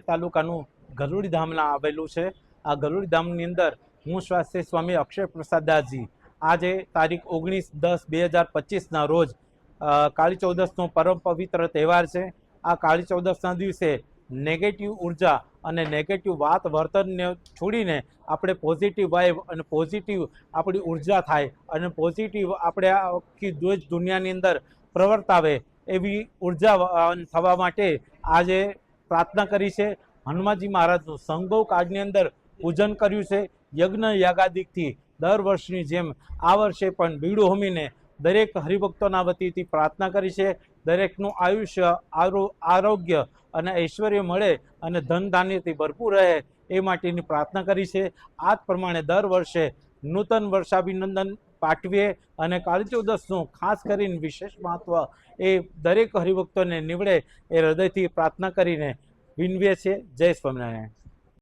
તાલુકાનું ગરુડી ધામના આવેલું છે. આ ગરુડી ધામની અંદર હું સ્વાસ્થ્ય સ્વામી અક્ષય પ્રસાદાસજી આજે તારીખ ઓગણીસ દસ બે હજાર પચીસના રોજ કાળી ચૌદસનો પરમ પવિત્ર તહેવાર છે. આ કાળી ચૌદસના દિવસે નેગેટિવ ઊર્જા અને નેગેટિવ વાત વર્તનને છોડીને આપણે પોઝિટિવ વાઇબ અને પોઝિટિવ આપણી ઊર્જા થાય અને પોઝિટિવ આપણે આખી દેશ દુનિયાની અંદર પ્રવર્તાવે એવી ઊર્જા થવા માટે આજે પ્રાર્થના કરી છે. હનુમાનજી મહારાજનું સંભવ કાળની અંદર પૂજન કર્યું છે. યજ્ઞ યાગાદિકથી દર વર્ષની જેમ આ વર્ષે પણ બીડું હોમીને દરેક હરિભક્તોના વતીથી પ્રાર્થના કરી છે. દરેકનું આયુષ્ય, આરો- આરોગ્ય અને ઐશ્વર્ય મળે અને ધન ધાન્યથી ભરપૂર રહે એ માટેની પ્રાર્થના કરી છે. આ જ પ્રમાણે દર વર્ષે નૂતન વર્ષાભિનંદન પાઠવીએ અને કાળી ચૌદસનું ખાસ કરીને વિશેષ મહત્વ એ દરેક હરિભક્તોને નીવડે એ હૃદયથી પ્રાર્થના કરીને વિનવીએ છીએ. જય સ્વામિનારાયણ.